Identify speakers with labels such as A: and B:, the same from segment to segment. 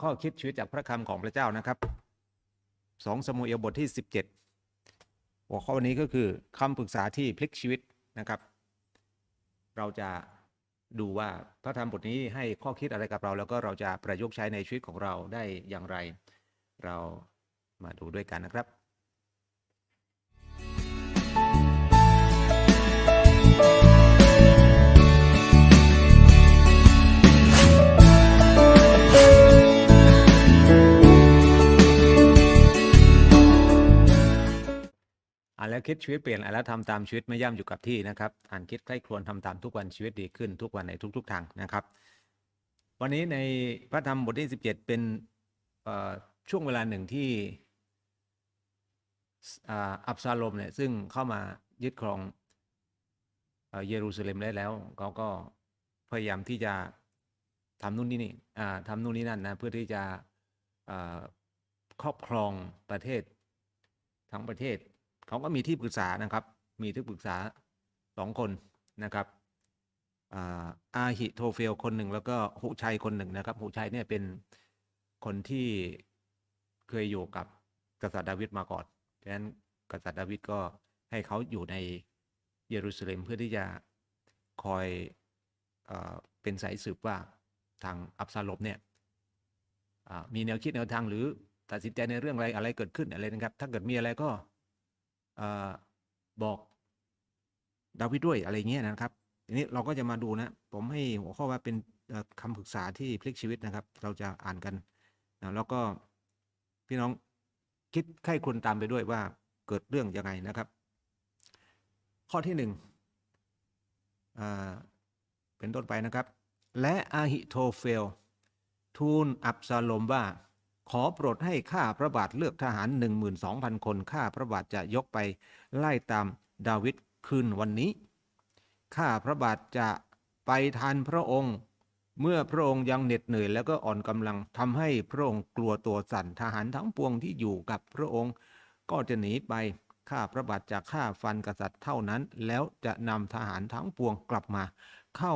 A: ข้อคิดชีวิตจากพระคำของพระเจ้านะครับสองสมุเอลบทที่สิบเจ็ดหัวข้อวันนี้ก็คือคำปรึกษาที่พลิกชีวิตนะครับ เราจะดูว่าพระธรรมบทนี้ให้ข้อคิดอะไรกับเรา แล้วก็เราจะประยุกต์ใช้ในชีวิตของเราได้อย่างไร เรามาดูด้วยกันนะครับ อ่านแล้วคิดชีวิตเปลี่ยนอ่านแล้วทำตามชีวิตไม่ย่ำอยู่กับที่นะครับ อ่านคิดใคร่ครวญทำตามทุกวันชีวิตดีขึ้นทุกวันในทุก ๆ ทางนะครับ วันนี้ในพระธรรมบทที่ 17 เป็นเอ่อช่วงเวลาหนึ่งที่อ,อับซาลมเนี่ยซึ่งเข้ามายึดครองเยรูซาเล็มได้แล้วเขาก็พยายามที่จะทำนู่นนี่นี่ทำนู่นนี่นั่นนะเพื่อที่จะครอบครองประเทศทั้งประเทศ เขาก็มีที่ปรึกษานะครับ มีที่ปรึกษาสองคนนะครับอ่าอาหิโทเฟลคนหนึ่งแล้วก็หุชัยคนหนึ่งนะครับหุชัยเนี่ยเป็นคนที่เคยอยู่กับกษัตริย์ดาวิดมาก่อนดังนั้นกษัตริย์ดาวิดก็ให้เขาอยู่ในเยรูซาเล็มเพื่อที่จะคอยเอเป็นสายสืบว่าทางอับซาลมเนี่ยอ่ามีแนวคิดแนวทางหรือตัดสินใจในเรื่องอะไรอะไรเกิดขึ้นอะไรนะครับ ถ้าเกิดมีอะไรก็ บอกดาวิดด้วยอะไรเงี้ยนะครับทีนี้เราก็จะมาดูนะ ผมให้หัวข้อว่าเป็นเอ่อคำปรึกษาที่พลิกชีวิตนะครับ เราจะอ่านกันนะแล้วก็พี่น้องคิดไข้ควรตามไปด้วยว่าเกิดเรื่องยังไงนะครับ ข้อที่หนึ่งเป็นต้นไปนะครับ และอาหิโทเฟล ทูลอับซาลมว่า ขอโปรดให้ข้าพระบาทเลือกทหาร 12,000 คนข้าพระบาทจะยกไปไล่ตามดาวิดคืนวันนี้ ข้าพระบาทจะไปทันพระองค์ เมื่อพระองค์ยังเหน็ดเหนื่อยแล้วก็อ่อนกำลังทำให้พระองค์กลัวตัวสั่นทหารทั้งปวงที่อยู่กับพระองค์ ก็จะหนีไปข้าพระบาทจะฆ่าฟันกษัตริย์เท่านั้น แล้วจะนำทหารทั้งปวงกลับมา เข้า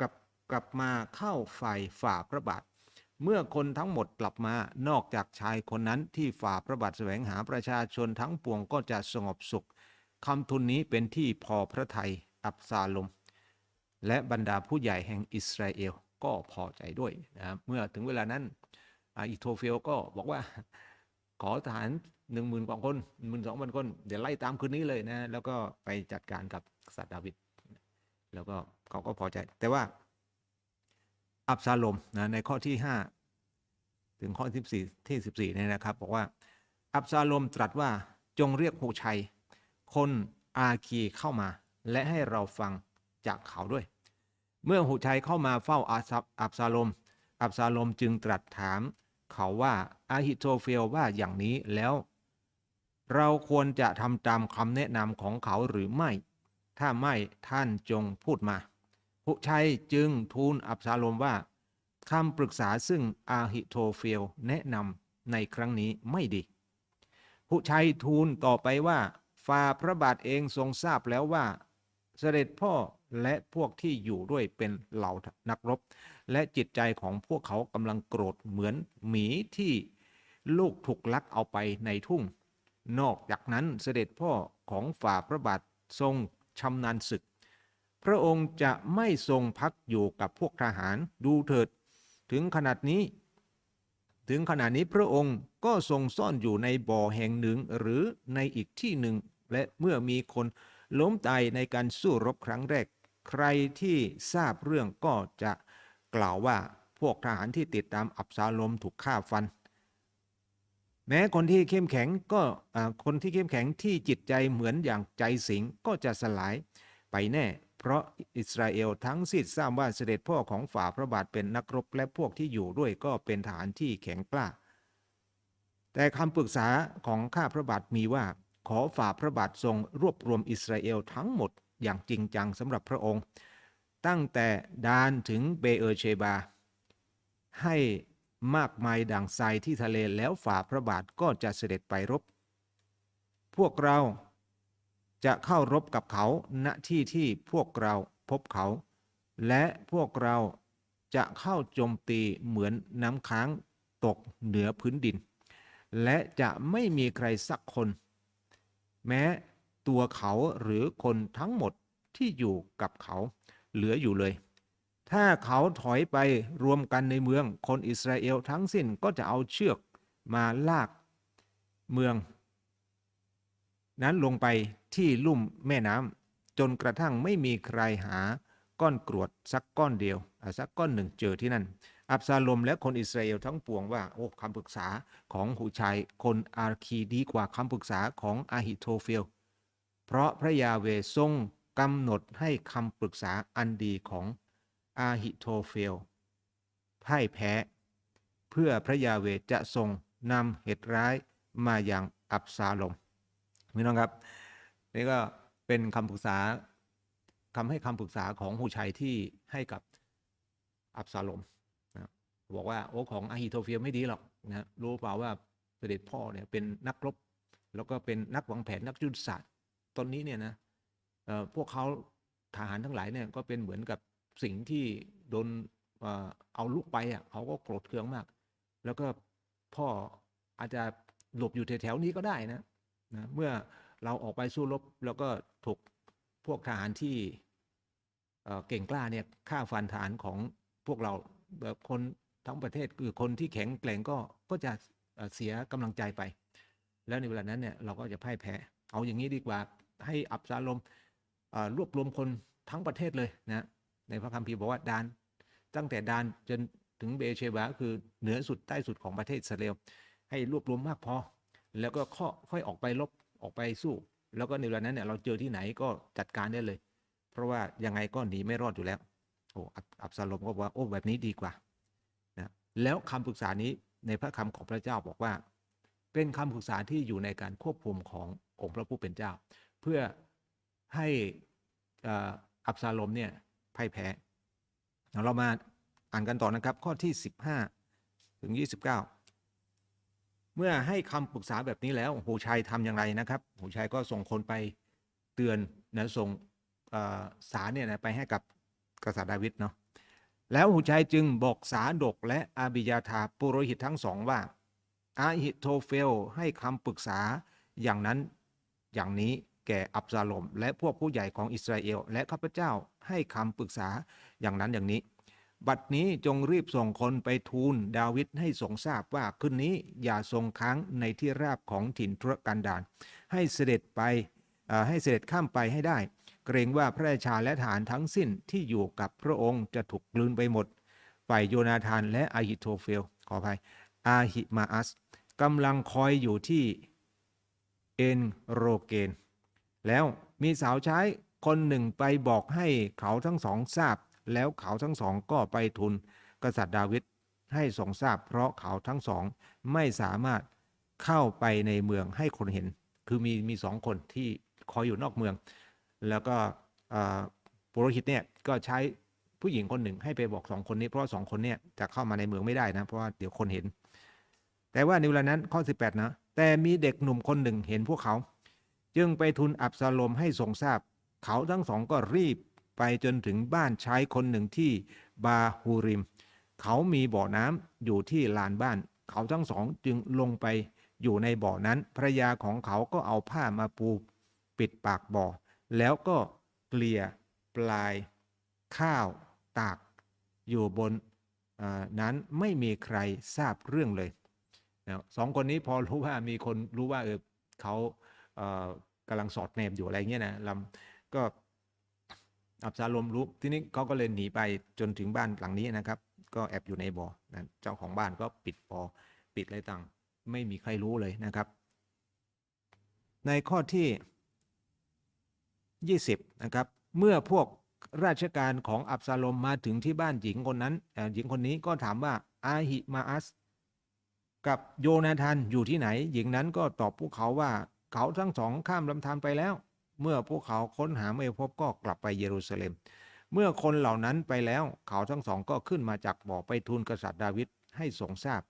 A: กลับกลับมาเข้าฝ่ายฝ่าพระบาท เมื่อคนทั้งหมดกลับมานอกจากชายคนนั้นที่ฝ่าพระบาทแสวงหาประชาชนทั้งปวงก็จะสงบสุขคำทุนนี้เป็นที่พอพระทัยอับซาลม และบรรดาผู้ใหญ่แห่งอิสราเอลก็พอใจด้วยนะเมื่อถึงเวลานั้นอิโทเฟลก็บอกว่าขอทหารหนึ่งหมื่นกว่าคนหมื่นสองพันคน เดี๋ยวไล่ตามคืนนี้เลยนะ แล้วก็ไปจัดการกับกษัตริย์ดาวิดแล้วก็เขาก็พอใจ แต่ว่า อับซาลมนะในข้อที่ 5 ถึงข้อที่14ที่14เนี่ยนะครับบอกว่าอับซาลมตรัสว่าจงเรียกหูชัย คนอาคีเข้ามา และให้เราฟังจากเขาด้วย เมื่อหูชัยเข้ามาเฝ้าอาซับอับซาลม อับซาลมจึงตรัสถามเขาว่าอาฮิโทเฟลว่าอย่างนี้แล้วเราควรจะทำตามคำแนะนำของเขาหรือไม่ ถ้าไม่ท่านจงพูดมา หุชัยจึงทูลอับซาโลมว่าคำปรึกษาซึ่งอาหิโทเฟลแนะนำในครั้งนี้ไม่ดีหุชัยทูลต่อไปว่าฝ่าพระบาทเองทรงทราบแล้วว่า เสด็จพ่อและพวกที่อยู่ด้วยเป็นเหล่านักรบ และจิตใจของพวกเขากำลังโกรธเหมือนหมีที่ลูกถูกลักเอาไปในทุ่ง นอกจากนั้นเสด็จพ่อของฝ่าพระบาททรงชำนาญศึก พระองค์จะไม่ทรงพักอยู่กับพวกทหารดูเถิด ถึงขนาดนี้ ถึงขนาดนี้พระองค์ก็ทรงซ่อนอยู่ในบ่อแห่งหนึ่งหรือในอีกที่หนึ่ง และเมื่อมีคนล้มตายในการสู้รบครั้งแรก ใครที่ทราบเรื่องก็จะกล่าวว่าพวกทหารที่ติดตามอับซาลมถูกฆ่าฟัน แม้คนที่เข้มแข็งก็คนที่เข้มแข็งที่จิตใจเหมือนอย่างใจสิงก็จะสลายไปแน่ เพราะอิสราเอลทั้งสิ้นทราบว่าเสด็จพ่อของฝ่าพระบาทเป็นนักรบและพวกที่อยู่ด้วยก็เป็นทหารที่แข็งกล้า แต่คำปรึกษาของข้าพระบาทมีว่า ขอฝ่าพระบาททรงรวบรวมอิสราเอลทั้งหมดอย่างจริงจังสำหรับพระองค์ ตั้งแต่ดานถึงเบเออเชบา ให้มากมายดังทรายที่ทะเลแล้วฝ่าพระบาทก็จะเสด็จไปรบ พวกเรา จะเข้ารบกับเขาณที่ที่พวกเราพบเขา และพวกเราจะเข้าโจมตีเหมือนน้ำค้างตกเหนือพื้นดิน และจะไม่มีใครสักคน แม้ตัวเขาหรือคนทั้งหมดที่อยู่กับเขาเหลืออยู่เลย ถ้าเขาถอยไปรวมกันในเมืองคนอิสราเอลทั้งสิ้นก็จะเอาเชือกมาลากเมือง นั้นลงไป ที่ลุ่มแม่น้ำจนกระทั่งไม่มีใครหาก้อนกรวดสักก้อนเดียวสักก้อนหนึ่งเจอที่นั่น อับซาลมและคนอิสราเอลทั้งปวงว่าโอ้คำปรึกษาของหูชัยคนอาร์คีดีกว่าคำปรึกษาของอาฮิโทเฟล เพราะพระยาเวทรงกำหนดให้คำปรึกษาอันดีของอาฮิโทเฟลพ่ายแพ้ เพื่อพระยาเวจะทรงนำเหตุร้ายมาอย่างอับซาลมพี่น้องครับ นี่ก็เป็นคำปรึกษาคำให้คำปรึกษาของหูชัยที่ให้กับอับซาลมนะบอกว่าโอ้ของอาฮิโทเฟลไม่ดีหรอกนะรู้เปล่าว่าเสด็จพ่อเนี่ยเป็นนักรบ แล้วก็เป็นนักวางแผนนักยุทธศาสตร์ตอนนี้เนี่ยนะพวกเขาทหารทั้งหลายเนี่ยก็เป็นเหมือนกับสิ่งที่โดนเอ่อเอาลูกไปอะเขาก็โกรธเคืองมาก แล้วก็พ่ออาจจะหลบอยู่แถวๆนี้ก็ได้นะนะเมื่อ เราออกไปสู้รบแล้วก็ถูกพวกทหารที่เเก่งกล้าเนี่ยฆ่าฟันทหารของพวกเราแบบคนทั้งประเทศคือคนที่แข็งแกร่งก็ก็จะเสียกำลังใจไป แล้วในเวลานั้นเนี่ยเราก็จะพ่ายแพ้ เอาอย่างนี้ดีกว่าให้อับซาลมรวบรวมคนทั้งประเทศเลยนะในพระคัมภีร์บอกว่าดาน ตั้งแต่ดานจนถึงเบเชบาคือเหนือสุดใต้สุดของประเทศอิสราเอลให้รวบรวมมากพอ แล้วก็ค่อยออกไปลบ ออกไปสู้ แล้วก็ในเวลานั้นเนี่ยเราเจอที่ไหนก็จัดการได้เลย เพราะว่ายังไงก็หนีไม่รอดอยู่แล้วโอ้อับซาลมก็บอกว่าโอ้แบบนี้ดีกว่านะแล้วคำปรึกษานี้ในพระคำของพระเจ้าบอกว่า เป็นคำปรึกษาที่อยู่ในการควบคุมขององค์พระผู้เป็นเจ้า เพื่อให้อ,อับซาลมเนี่ยพ่ายแพ้เอาเรามาอ่านกันต่อนะครับ ข้อที่ 15 ถึง 29 เมื่อให้คำปรึกษาแบบนี้แล้วหูชัยทำอย่างไรนะครับหูชัยก็ส่งคนไปเตือนนะส่งสารเนี่ยนะไปให้กับกษัตริย์ดาวิดเนาะแล้วหูชัยจึงบอกสาดกและอาบิยาธาปุโรหิตทั้งสองว่าอาฮิโทเฟลให้คำปรึกษาอย่างนั้นอย่างนี้แก่อับซาลม และพวกผู้ใหญ่ของอิสราเอล และข้าพเจ้าให้คำปรึกษาอย่างนั้นอย่างนี้ บัดนี้จงรีบส่งคนไปทูลดาวิดให้ทรงทราบว่าคืนนี้อย่าทรงค้างในที่ราบของถิ่นทุรกันดารให้เสด็จไปให้เสด็จข้ามไปให้ได้ เกรงว่าพระราชาและทหารทั้งสิ้นที่อยู่กับพระองค์จะถูกกลืนไปหมดฝ่ายโยนาธานและอาฮิโทเฟลขออภัยอาฮิมาอัสกำลังคอยอยู่ที่เอนโรเกน แล้วมีสาวใช้คนหนึ่งไปบอกให้เขาทั้งสองทราบ แล้วเขาทั้งสองก็ไปทูลกษัตริย์ดาวิดให้ทรงทราบ เพราะเขาทั้งสองไม่สามารถเข้าไปในเมืองให้คนเห็น คือมีมีสองคนที่คอยอยู่นอกเมือง แล้วก็ปุโรหิตเนี่ยก็ใช้ผู้หญิงคนหนึ่งให้ไปบอกสองคนนี้เพราะสองคนเนี่ยจะเข้ามาในเมืองไม่ได้นะ เพราะว่าเดี๋ยวคนเห็น แต่ว่าในเวลานั้นข้อ 18 นะ แต่มีเด็กหนุ่มคนหนึ่งเห็นพวกเขา จึงไปทูลอับซาโลมให้ทรงทราบ เขาทั้งสองก็รีบ ไปจนถึงบ้านชายคนหนึ่งที่บาฮูริม เขามีบ่อน้ำอยู่ที่ลานบ้าน เขาทั้งสองจึงลงไปอยู่ในบ่อนั้นภรยาของเขาก็เอาผ้ามาปูปิดปากบ่อ แล้วก็เกลี่ยปลาย ข้าวตาก อยู่บนนั้นไม่มีใครทราบเรื่องเลยนะสองคนนี้พอรู้ว่ามีคนรู้ว่าเออเขาเกำลังสอดแนมอยู่อะไรเงี้ยนะลำก็ อับซาลมรู้ทีนี้เขาก็เลยหนีไปจนถึงบ้านหลังนี้นะครับ ก็แอบอยู่ในบ่อนะเจ้าของบ้านก็ปิดบ่อปิดอะไรต่าง ไม่มีใครรู้เลยนะครับ ในข้อที่ 20 นะครับ เมื่อพวกราชการของอับซาลมมาถึงที่บ้านหญิงคนนั้นหญิงคนนี้ก็ถามว่าอาหิมาอัสกับโยนาธานอยู่ที่ไหน หญิงนั้นก็ตอบพวกเขาว่าเขาทั้งสองข้ามลำธารไปแล้ว เมื่อพวกเขาค้นหาไม่พบก็กลับไปเยรูซาเล็ม เมื่อคนเหล่านั้นไปแล้วเขาทั้งสองก็ขึ้นมาจากบ่อไปทูลกษัตริย์ดาวิดให้ทรงทราบ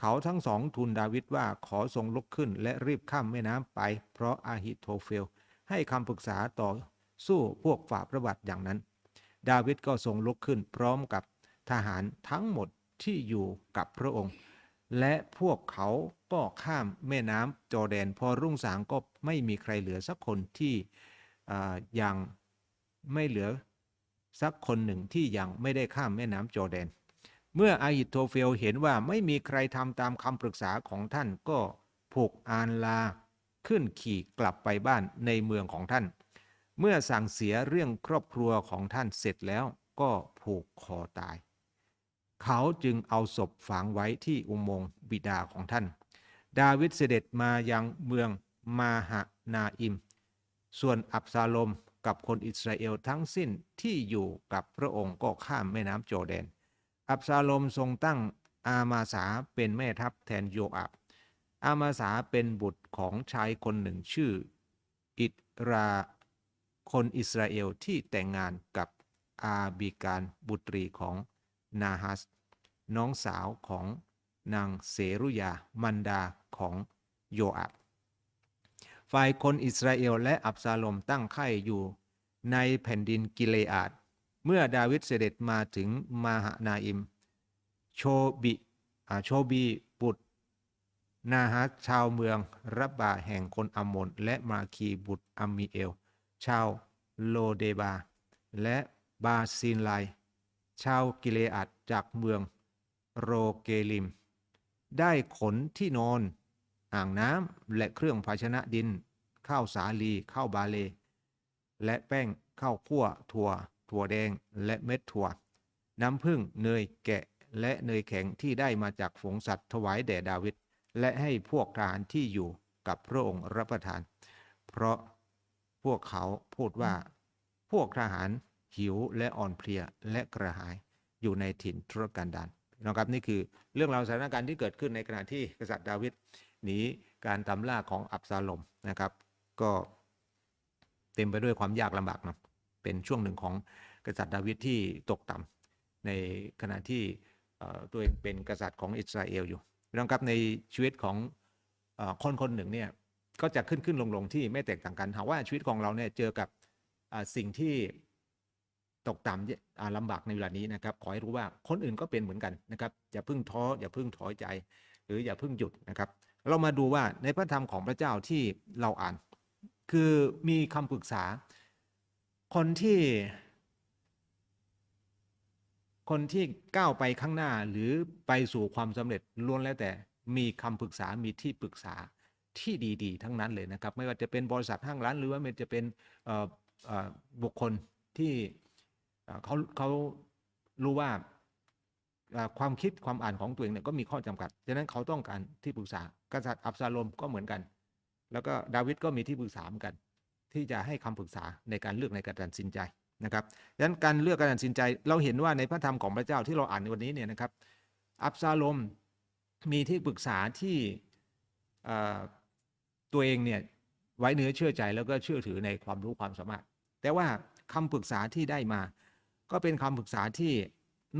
A: เขาทั้งสองทูลดาวิดว่าขอทรงลุกขึ้น และรีบข้ามแม่น้ำไป เพราะอาฮิโทเฟล ให้คำปรึกษาต่อสู้พวกฝ่าพระบาทอย่างนั้น ดาวิดก็ทรงลุกขึ้นพร้อมกับทหารทั้งหมดที่อยู่กับพระองค์ และพวกเขาก็ข้ามแม่น้ำจอแดน พอรุ่งสางก็ไม่มีใครเหลือสักคนที่ยังไม่เหลือสักคนหนึ่งที่ยังไม่ได้ข้ามแม่น้ำจอแดน เมื่ออาหิโทเฟลเห็นว่าไม่มีใครทำตามคำปรึกษาของท่านก็ผูกอานลาขึ้นขี่กลับไปบ้านในเมืองของท่าน เมื่อสั่งเสียเรื่องครอบครัวของท่านเสร็จแล้วก็ผูกคอตาย เขาจึงเอาศพฝังไว้ที่อุโมงค์บิดาของท่าน ดาวิดเสด็จมายังเมืองมาหานาอิม ส่วนอับซาลมกับคนอิสราเอลทั้งสิ้นที่อยู่กับพระองค์ก็ข้ามแม่น้ำโจอร์แดน อับซาลมทรงตั้งอามาสาเป็นแม่ทัพแทนโยอาบ อามาสาเป็นบุตรของชายคนหนึ่งชื่อ อิตราคนอิสราเอลที่แต่งงานกับอาบิการบุตรีของ นาฮัส น้องสาวของนางเสรุยา มันดาของโยอาบฝ่ายคนอิสราเอลและอับซาลมตั้งค่ายอยู่ในแผ่นดินกิเลอาด เมื่อดาวิดเสด็จมาถึงมาหานาอิม โชบิโชบีบุตร นาฮัสชาวเมืองรับบาแห่งคนอัมมนและมาคีบุตรอัมมีเอล ชาวโลเดบา และบาซินไล ชาวกิเลอาดจากเมืองโรเกลิม ได้ขนที่นอน อ่างน้ำและเครื่องภาชนะดิน ข้าวสาลีข้าวบาเล และแป้งข้าวคั่วถั่ว ถั่วแดงและเม็ดถั่ว น้ำผึ้งเนยแกะและเนยแข็งที่ได้มาจากฝูงสัตว์ถวายแด่ดาวิดและให้พวกทหารที่อยู่กับพระองค์รับประทาน เพราะพวกเขาพูดว่าพวกทหาร หิวและอ่อนเพลียและกระหายอยู่ในถิ่นทุรกันดารนะครับนี่คือเรื่องราวสถานการณ์ที่เกิดขึ้นในขณะที่กษัตริย์ดาวิดหนีการตามล่าของอับซาลมนะครับ ก็เต็มไปด้วยความยากลำบากเนาะเป็นช่วงหนึ่งของกษัตริย์ดาวิดที่ตกต่ำในขณะที่ตัวเองเป็นกษัตริย์ของอิสราเอลอยู่น้องครับในชีวิตของอคนคนหนึ่งเนี่ยก็จะขึ้นขึ้นลงลงที่ไม่แตกต่างกันหากว่าชีวิตของเราเนี่ยเจอกับสิ่งที่ ตกต่ำเนี่ยอ่าลำบากในเวลานี้นะครับ ขอให้รู้ว่าคนอื่นก็เป็นเหมือนกันนะครับอย่าพิ่งท้ออย่าพิ่งถอยใจ หรืออย่าพิ่งหยุดนะครับ เรามาดูว่าในพระธรรมของพระเจ้าที่เราอ่าน คือมีคำปรึกษา คนที่ คนที่ก้าวไปข้างหน้าหรือไปสู่ความสำเร็จล้วนแล้วแต่มีคำปรึกษามีที่ปรึกษาที่ดีๆ ทั้งนั้นเลยนะครับ ไม่ว่าจะเป็นบริษัทห้างร้านหรือว่ามันจะเป็นบุคคลที่ เขาเขารู้ว่าความคิดความอ่านของตัวเองเนี่ยก็มีข้อจำกัด ฉะนั้นเขาต้องการที่ปรึกษากษัตริย์อับซาโลมก็เหมือนกัน แล้วก็ดาวิดก็มีที่ปรึกษาเหมือนกัน ที่จะให้คำปรึกษาในการเลือกในการตัดสินใจนะครับดังนั้นการเลือกการตัดสินใจ เราเห็นว่าในพระธรรมของพระเจ้าที่เราอ่านในวันนี้เนี่ยนะครับ อับซาโลมมีที่ปรึกษาที่ตัวเองเนี่ยไว้เนื้อเชื่อใจแล้วก็เชื่อถือในความรู้ความสามารถ แต่ว่าคำปรึกษาที่ได้มา ก็เป็นคำปรึกษาที่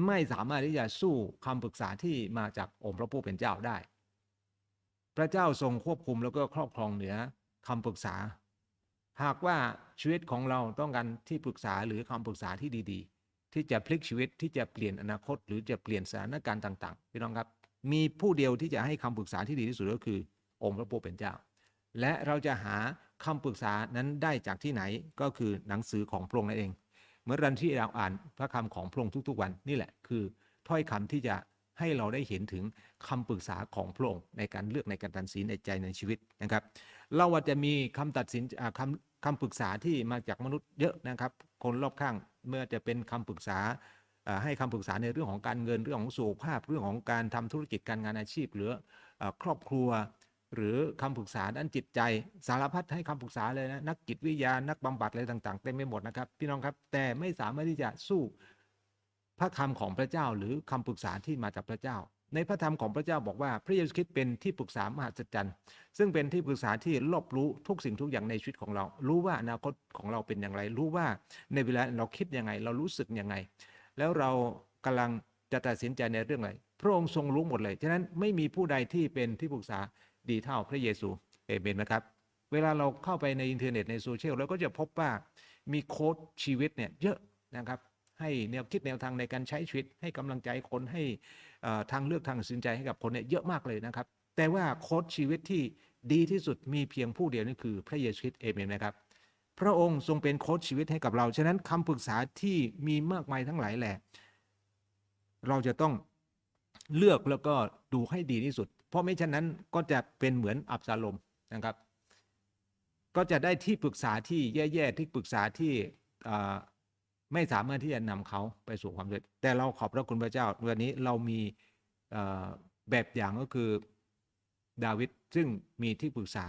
A: ไม่สามารถที่จะสู้คำปรึกษาที่มาจากองค์พระผู้เป็นเจ้าได้ พระเจ้าทรงควบคุมแล้วก็ครอบครองเหนือคำปรึกษา หากว่าชีวิตของเราต้องการที่ปรึกษาหรือคำปรึกษาที่ดีๆ ที่จะพลิกชีวิตที่จะเปลี่ยนอนาคต หรือจะเปลี่ยนสถานการณ์ต่างๆพี่น้องครับ มีผู้เดียวที่จะให้คำปรึกษาที่ดีที่สุดก็คือ องค์พระผู้เป็นเจ้า และเราจะหาคำปรึกษานั้นได้จากที่ไหนก็คือหนังสือของพระองค์นั่นเอง เมื่อรันที่เราอ่านพระคำของพระองค์ทุก ๆ วันนี่แหละคือถ้อยคำที่จะให้เราได้เห็นถึงคำปรึกษาของพระองค์ในการเลือกในการตัดสินในใจในชีวิตนะครับ เราอาจจะมีคำตัดสินคำคำปรึกษาที่มาจากมนุษย์เยอะนะครับ คนรอบข้างเมื่อจะเป็นคำปรึกษาให้คำปรึกษาในเรื่องของการเงินเรื่องของสุขภาพเรื่องของการทำธุรกิจการงานอาชีพ หรือครอบครัว หรือคำปรึกษาด้านจิตใจ สารพัดให้คำปรึกษาเลยนะนักจิตวิทยานักบำบัดอะไรต่างๆเต็มไปหมดนะครับ พี่น้องครับแต่ไม่สามารถที่จะสู้พระคำของพระเจ้า หรือคำปรึกษาที่มาจากพระเจ้า ในพระธรรมของพระเจ้าบอกว่าพระเยซูคริสต์เป็นที่ปรึกษามหัศจรรย์ซึ่งเป็นที่ปรึกษาที่รอบรู้ทุกสิ่งทุกอย่างในชีวิตของเรา รู้ว่าอนาคตของเราเป็นอย่างไร รู้ว่าในเวลาเราคิดยังไง เรารู้สึกยังไง แล้วเรากำลังจะตัดสินใจในเรื่องอะไรพระองค์ทรงรู้หมดเลย ฉะนั้นไม่มีผู้ใดที่เป็นที่ปรึกษา ดีเท่าพระเยซูเอเมนนะครับ เวลาเราเข้าไปในอินเทอร์เน็ตในโซเชียลเราก็จะพบว่ามีโค้ดชีวิตเนี่ยเยอะนะครับให้แนวคิดแนวทางในการใช้ชีวิต ให้กำลังใจคนให้ทางเลือกทางตัดสินใจให้กับคนเนี่ยเยอะมากเลยนะครับ แต่ว่าโค้ชชีวิตที่ดีที่สุดมีเพียงผู้เดียวนั่นคือพระเยซูคริสต์เอเมนนะครับ พระองค์ทรงเป็นโค้ชชีวิตให้กับเรา ฉะนั้นคำปรึกษาที่มีมากมายทั้งหลายแหละ เราจะต้องเลือกแล้วก็ดูให้ดีที่สุด เพราะไม่ฉะนั้นก็จะเป็นเหมือนอับซาลมนะครับ ก็จะได้ที่ปรึกษาที่แย่ๆที่ปรึกษาที่ไม่สามารถที่จะนำเขาไปสู่ความสำเร็จ แต่เราขอบพระคุณพระเจ้า วันนี้เรามีแบบอย่างก็คือดาวิดซึ่งมีที่ปรึกษา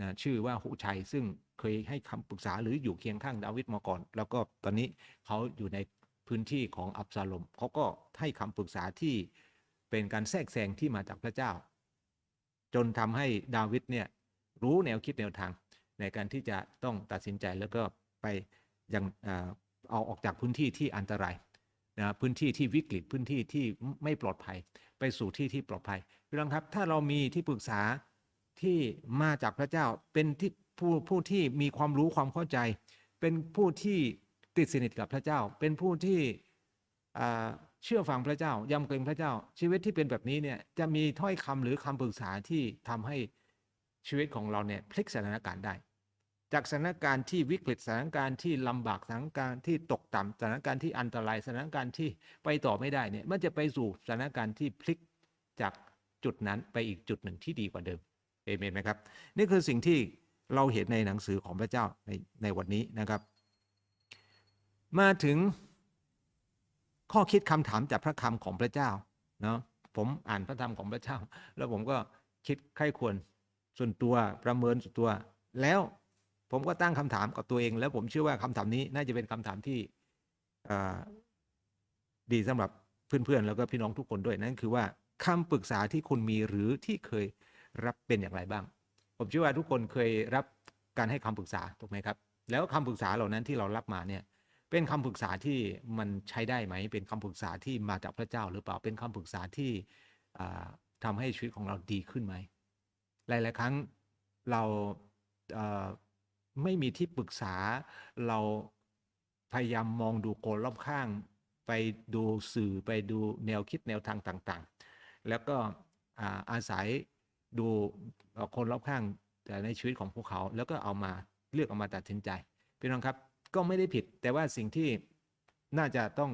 A: นะชื่อว่าหุชัยซึ่งเคยให้คำปรึกษาหรืออยู่เคียงข้างดาวิดมาก่อน แล้วก็ตอนนี้เขาอยู่ในพื้นที่ของอับซาลมเขาก็ให้คำปรึกษาที่ เป็นการแทรกแซงที่มาจากพระเจ้า จนทำให้ดาวิดเนี่ยรู้แนวคิดแนวทาง ในการที่จะต้องตัดสินใจแล้วก็ไปยังเอาออกจากพื้นที่ที่อันตรายนะพื้นที่ที่วิกฤตพื้นที่ที่ไม่ปลอดภัย ไปสู่ที่ที่ปลอดภัยพี่น้องครับถ้าเรามีที่ปรึกษาที่มาจากพระเจ้าเป็นที่ผู้ผู้ที่มีความรู้ความเข้าใจ เป็นผู้ที่ติดสนิทกับพระเจ้า เป็นผู้ที่ เชื่อฟังพระเจ้ายำเกรงพระเจ้า ชีวิตที่เป็นแบบนี้เนี่ยจะมีถ้อยคำหรือคำปรึกษาที่ทำให้ชีวิตของเราเนี่ยพลิกสถานการณ์ได้ จากสถานการณ์ที่วิกฤตสถานการณ์ที่ลำบากสถานการณ์ที่ตกต่ำสถานการณ์ที่อันตรายสถานการณ์ที่ไปต่อไม่ได้เนี่ยมันจะไปสู่สถานการณ์ที่พลิกจากจุดนั้นไปอีกจุดหนึ่งที่ดีกว่าเดิมเอเมนไหมครับ นี่คือสิ่งที่เราเห็นในหนังสือของพระเจ้าในในวันนี้นะครับ มาถึง ข้อคิดคำถามจากพระคำของพระเจ้าเนาะผมอ่านพระธรรมของพระเจ้า แล้วผมก็คิดใคร่ควรส่วนตัวประเมินส่วนตัว แล้วผมก็ตั้งคำถามกับตัวเอง แล้วผมเชื่อว่าคำถามนี้น่าจะเป็นคำถามที่ดีสำหรับเพื่อนๆ แล้วก็พี่น้องทุกคนด้วยนั่นคือว่าคำปรึกษาที่คุณมีหรือที่เคยรับเป็นอย่างไรบ้าง ผมเชื่อว่าทุกคนเคยรับการให้คำปรึกษาถูกไหมครับ แล้วคำปรึกษาเหล่านั้นที่เรารับมาเนี่ย เป็นคำปรึกษาที่มันใช้ได้ไหม เป็นคำปรึกษาที่มาจากพระเจ้าหรือเปล่า เป็นคำปรึกษาที่ทำให้ชีวิตของเราดีขึ้นไหม หลาย ๆ ครั้งเราไม่มีที่ปรึกษาเราพยายามมองดูโกนรอบข้าง ไปดูสื่อไปดูแนวคิดแนวทางต่าง ๆ แล้วก็อาศัยดูคนรอบข้างแต่ในชีวิตของพวกเขา แล้วก็เอามาเลือกเอามาตัดสินใจพี่น้องครับ ก็ไม่ได้ผิด แต่ว่าสิ่งที่น่าจะต้อง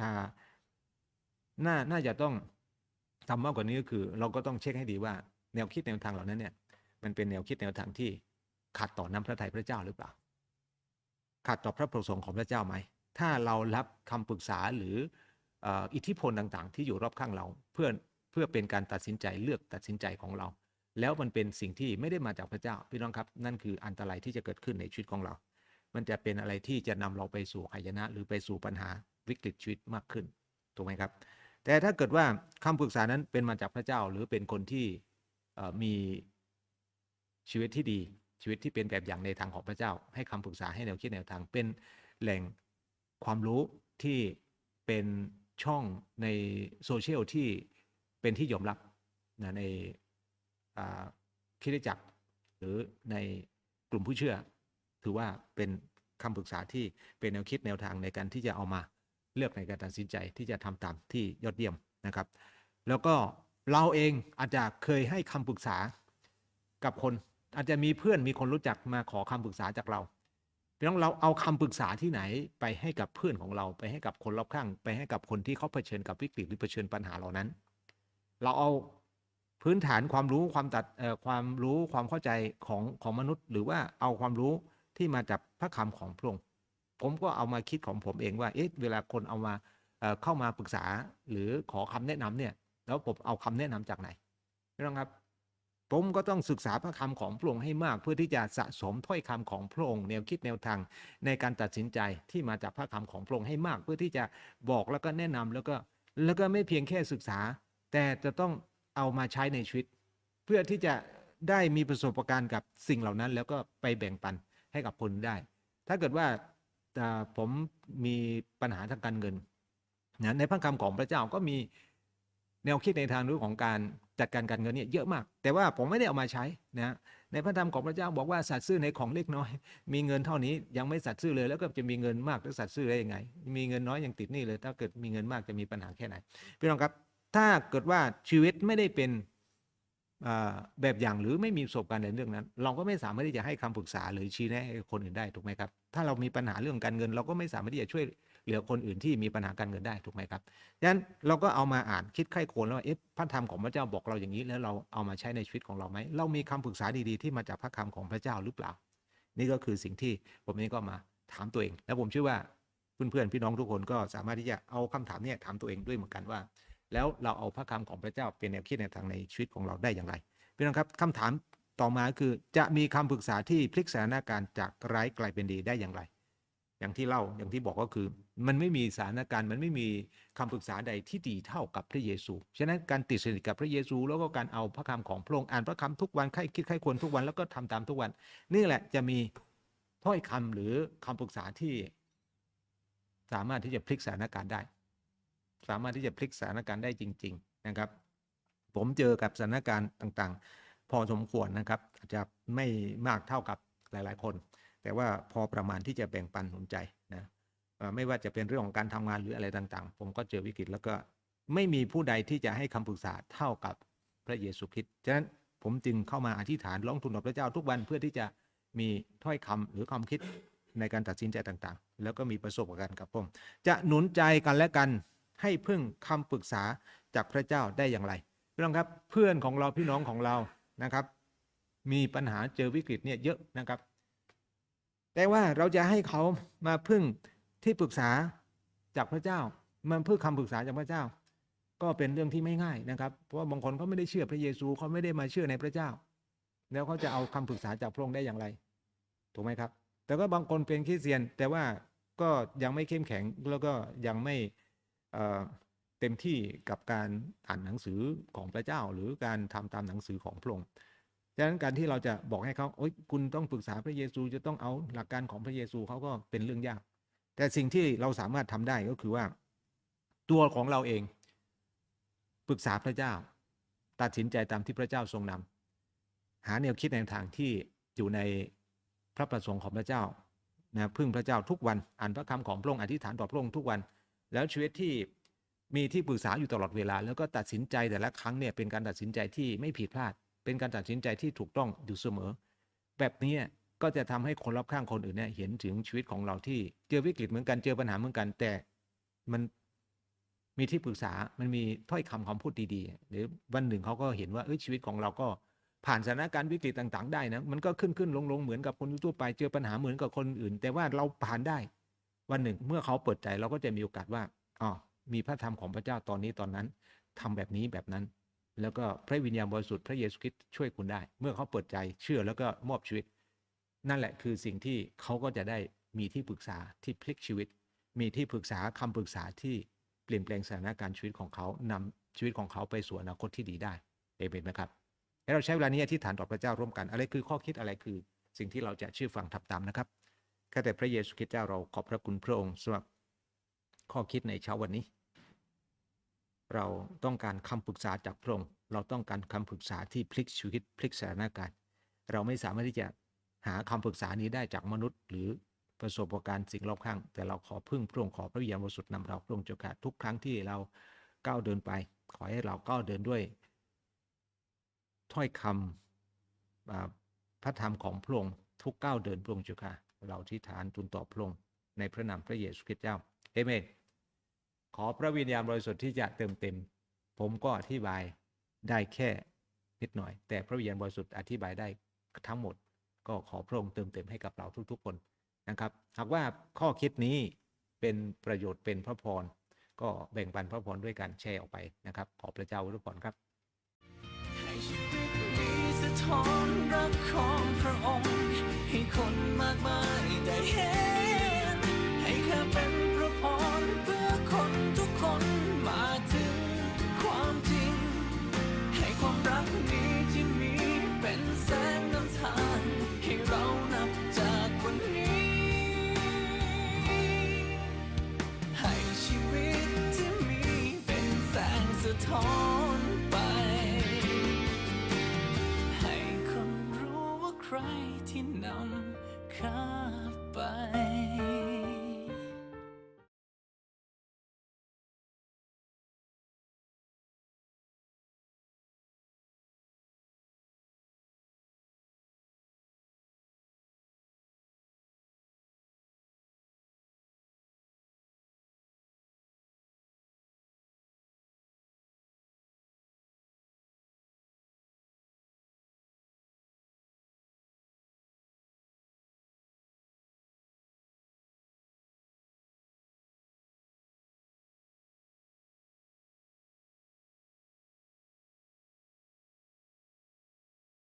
A: อ่าน่าน่าจะต้องทำมากกว่านี้ก็คือ เราก็ต้องเช็คให้ดีว่า แนวคิดแนวทางเหล่านั้นเนี่ย มันเป็นแนวคิดแนวทางที่ขัดต่อน้ำพระทัยพระเจ้าหรือเปล่าขัดต่อพระประสงค์ของพระเจ้าไหม ถ้าเรารับคำปรึกษาหรืออิทธิพลต่างๆ ที่อยู่รอบข้างเราเพื่อเพื่อเป็นการตัดสินใจเลือกตัดสินใจของเรา แล้วมันเป็นสิ่งที่ไม่ได้มาจากพระเจ้าพี่น้องครับ นั่นคืออันตรายที่จะเกิดขึ้นในชีวิตของเรา มันจะเป็นอะไรที่จะนำเราไปสู่หายนะ หรือไปสู่ปัญหาวิกฤตชีวิตมากขึ้นถูกไหมครับ แต่ถ้าเกิดว่าคำปรึกษานั้นเป็นมาจากพระเจ้าหรือเป็นคนที่มีชีวิตที่ดีชีวิตที่เป็นแบบอย่างในทางของพระเจ้า ให้คำปรึกษาให้แนวคิดแนวทางเป็นแหล่งความรู้ที่เป็นช่องในโซเชียลที่เป็นที่ยอมรับนะในอ่าคริสตจักรหรือในกลุ่มผู้เชื่อ ถือว่าเป็นคำปรึกษาที่เป็นแนวคิดแนวทางในการที่จะเอามาเลือกในการตัดสินใจที่จะทำตามที่ยอดเยี่ยมนะครับ แล้วก็เราเองอาจจะเคยให้คำปรึกษากับคน อาจจะมีเพื่อนมีคนรู้จักมาขอคำปรึกษาจากเราพี่น้องเราเอาคำปรึกษาที่ไหนไปให้กับเพื่อนของเราไปให้กับคนรอบข้าง ไปให้กับคนที่เขาเผชิญกับวิกฤตหรือเผชิญปัญหาเหล่านั้น เราเอาพื้นฐานความรู้ความตัดเอ่อความรู้ความเข้าใจของของมนุษย์ หรือว่าเอาความรู้ ที่มาจากพระคำของพระองค์ผมก็เอามาคิดของผมเองว่าเอ๊ะเวลาคนเอามาเข้ามาปรึกษาหรือขอคำแนะนำเนี่ย แล้วผมเอาคำแนะนำจากไหนน้ครับ ผมก็ต้องศึกษาพระคำของพระองค์ให้มาก เพื่อที่จะสะสมถ้อยคำของพระองค์แนวคิดแนวทางในการตัดสินใจที่มาจากพระคำของพระองค์ให้มาก เพื่อที่จะบอกแล้วก็แนะนำแล้วก็แล้วก็ไม่เพียงแค่ศึกษา แต่จะต้องเอามาใช้ในชีวิต เพื่อที่จะได้มีประสบการณ์กับสิ่งเหล่านั้น แล้วก็ไปแบ่งปัน ให้กับคนได้ ถ้าเกิดว่าผมมีปัญหาทางการเงินนะในพระคำของพระเจ้าก็มีแนวคิดในทางรื่องของการจัดการการเงินเนี่ยเยอะมาก แต่ว่าผมไม่ได้เอามาใช้นะในพระธรรมของพระเจ้าบอกว่าสัตว์ซื่อในของเล็กน้อย มีเงินเท่านี้ยังไม่สัตว์ซื่อเลย แล้วก็จะมีเงินมากหรือสัตว์ซื่อได้ยังไง มีเงินน้อยยังติดหนี้เลย ถ้าเกิดมีเงินมากจะมีปัญหาแค่ไหนพี่น้องครับ ถ้าเกิดว่าชีวิตไม่ได้เป็น แบบอย่างหรือไม่มีประสบการณ์ในเรื่องนั้น เราก็ไม่สามารถที่จะให้คำปรึกษาหรือชี้แนะให้คนอื่นได้ถูกไหมครับ ถ้าเรามีปัญหาเรื่องการเงิน เราก็ไม่สามารถที่จะช่วยเหลือคนอื่นที่มีปัญหาการเงินได้ถูกไหมครับฉะนั้นเราก็เอามาอ่านคิดใคร่ควรแล้วว่าเอ๊ะพระธรรมของพระเจ้าบอกเราอย่างนี้แล้วเราเอามาใช้ในชีวิตของเราไหมเรามีคำปรึกษาดีๆที่มาจากพระคำของพระเจ้าหรือเปล่า นี่ก็คือสิ่งที่ผมนี่ก็มาถามตัวเอง แล้วผมเชื่อว่าเพื่อนๆพี่น้องทุกคนก็สามารถที่จะเอาคำถามนี่ยถามตัวเองด้วยเหมือนกันว่า แล้วเราเอาพระคำของพระเจ้าเป็นแนวคิดในทางในชีวิตของเราได้อย่างไรพี่น้องครับคำถามต่อมาคือจะมีคำปรึกษาที่พลิกสถานการณ์จากร้ายกลายเป็นดีได้อย่างไร อย่างที่เล่าอย่างที่บอกก็คือ มันไม่มีสถานการณ์มันไม่มีคำปรึกษาใดที่ดีเท่ากับพระเยซู ฉะนั้นการติดสนิทกับพระเยซู แล้วก็การเอาพระคำของพระองค์อ่านพระคำทุกวันใครคิดใครควรทุกวันแล้วก็ทำตามทุกวัน นี่แหละจะมีถ้อยคำหรือคำปรึกษาที่ สามารถที่จะพลิกสถานการณ์ได้ สามารถที่จะพลิกสถานการณ์ได้จริง ๆนะครับ ผมเจอกับสถานการณ์ต่างๆ พอสมควรนะครับ อาจจะไม่มากเท่ากับหลายๆ คน แต่ว่าพอประมาณที่จะแบ่งปันหนุนใจนะไม่ว่าจะเป็นเรื่องของการทำงานหรืออะไรต่างๆ ผมก็เจอวิกฤตแล้วก็ไม่มีผู้ใดที่จะให้คำปรึกษาเท่ากับพระเยซูคริสต์ฉะนั้นผมจึงเข้ามาอธิษฐานร้องทูลต่อพระเจ้าทุกวันเพื่อที่จะมีถ้อยคำหรือความคิดในการตัดสินใจต่างๆ แล้วก็มีประสบการณ์กับผม จะหนุนใจกันและกัน ให้พึ่งคำปรึกษาจากพระเจ้าได้อย่างไรพี่น้องครับเพื่อนของเราพี่น้องของเรานะครับ มีปัญหาเจอวิกฤตเนี่ยเยอะนะครับ แต่ว่าเราจะให้เขามาพึ่งที่ปรึกษาจากพระเจ้ามาพึ่งคำปรึกษาจากพระเจ้า ก็เป็นเรื่องที่ไม่ง่ายนะครับ เพราะว่าบางคนเขาไม่ได้เชื่อพระเยซูเขาไม่ได้มาเชื่อในพระเจ้า แล้วเขาจะเอาคำปรึกษาจากพระองค์ได้อย่างไรถูกไหมครับ แต่ก็บางคนเป็นคริสเตียน แต่ว่าก็ยังไม่เข้มแข็งแล้วก็ยังไม่ เต็มที่กับการอ่านหนังสือของพระเจ้า หรือการทำตามหนังสือของพระองค์ดังนั้นการที่เราจะบอกให้เขาโอ๊ยคุณต้องปรึกษาพระเยซูจะต้องเอาหลักการของพระเยซูเขาก็เป็นเรื่องยาก แต่สิ่งที่เราสามารถทำได้ก็คือว่า ตัวของเราเองปรึกษาพระเจ้า ตัดสินใจตามที่พระเจ้าทรงนำหาแนวคิดในทางที่อยู่ในพระประสงค์ของพระเจ้านะพึ่งพระเจ้าทุกวันอ่านพระคำของพระองค์อธิษฐานต่อพระองค์ทุกวัน แล้วชีวิตที่มีที่ปรึกษาอยู่ตลอดเวลา แล้วก็ตัดสินใจแต่ละครั้งเนี่ยเป็นการตัดสินใจที่ไม่ผิดพลาด เป็นการตัดสินใจที่ถูกต้องอยู่เสมอ แบบนี้ก็จะทำให้คนรอบข้างคนอื่นเนี่ยเห็นถึงชีวิตของเราที่เจอวิกฤตเหมือนกันเจอปัญหาเหมือนกัน แต่มันมีที่ปรึกษา มันมีถ้อยคำคำพูดดีๆหรือวันหนึ่งเขาก็เห็นว่าเอ้ยชีวิตของเราก็ผ่านสถานการณ์วิกฤตต่าง ๆ ได้นะมันก็ขึ้นขึ้นลงลงเหมือนกับคนทั่วไปเจอปัญหาเหมือนกับคนอื่น แต่ว่าเราผ่านได้ วันหนึ่งเมื่อเขาเปิดใจเราก็จะมีโอกาสว่าอ๋อมีพระธรรมของพระเจ้าตอนนี้ตอนนั้นทำแบบนี้แบบนั้น แล้วก็พระวิญญาณบริสุทธิ์พระเยซูคริสต์ช่วยคุณได้ เมื่อเขาเปิดใจเชื่อแล้วก็มอบชีวิต นั่นแหละคือสิ่งที่เขาก็จะได้มีที่ปรึกษาที่พลิกชีวิต มีที่ปรึกษาคำปรึกษาที่เปลี่ยนแปลงสถานการณ์ชีวิตของเขานำชีวิตของเขาไปสู่อนาคตที่ดีได้เอเมนไหมครับให้เราใช้เวลานี้อธิษฐานต่อพระเจ้าร่วมกัน อะไรคือข้อคิดอะไรคือสิ่งที่เราจะเชื่อฟังทับตามนะครับ ข้าแต่พระเยซูคริสต์เจ้าเราขอบพระคุณพระองค์สำหรับข้อคิดในเช้าวันนี้ เราต้องการคำปรึกษาจากพระองค์เราต้องการคำปรึกษาที่พลิกชีวิตพลิกสถานการณ์ เราไม่สามารถที่จะหาคำปรึกษานี้ได้จากมนุษย์ หรือประสบการณ์สิ่งรอบข้าง แต่เราขอพึ่งพระองค์ขอพระวิญญาณบริสุทธิ์นำเราพระองค์เจ้าค่ะทุกครั้งที่เราก้าวเดินไป ขอให้เราก้าวเดินด้วย ถ้อยคำพระธรรมของพระองค์ทุกก้าวเดินพระองค์เจ้าค่ะ เราที่ฐานทูลต่อพระองค์ในพระนามพระเยซูคริสต์เจ้าเอเมนขอพระวิญญาณบริสุทธิ์ที่จะเติมเต็ม ผมก็อธิบายได้แค่นิดหน่อย แต่พระวิญญาณบริสุทธิ์อธิบายได้ทั้งหมด ก็ขอพระองค์เติมเต็มให้กับเราทุกๆคนนะครับ หากว่าข้อคิดนี้เป็นประโยชน์เป็นพระพรก็แบ่งปันพระพรด้วยการแชร์ออกไปนะครับ ขอพระเจ้าอวยพรครับ
B: ให้ชีวิตนี้สะท้อนรักของพระองค์ เห็ให้เธอเป็นพระพรเพื่อคนทุกคนมาถึงความจริง ให้ความรักนี้ที่มีเป็นแสงนำทางให้เรานับจากวันนี้ ให้ชีวิตที่มีเป็นแสงสะท้อน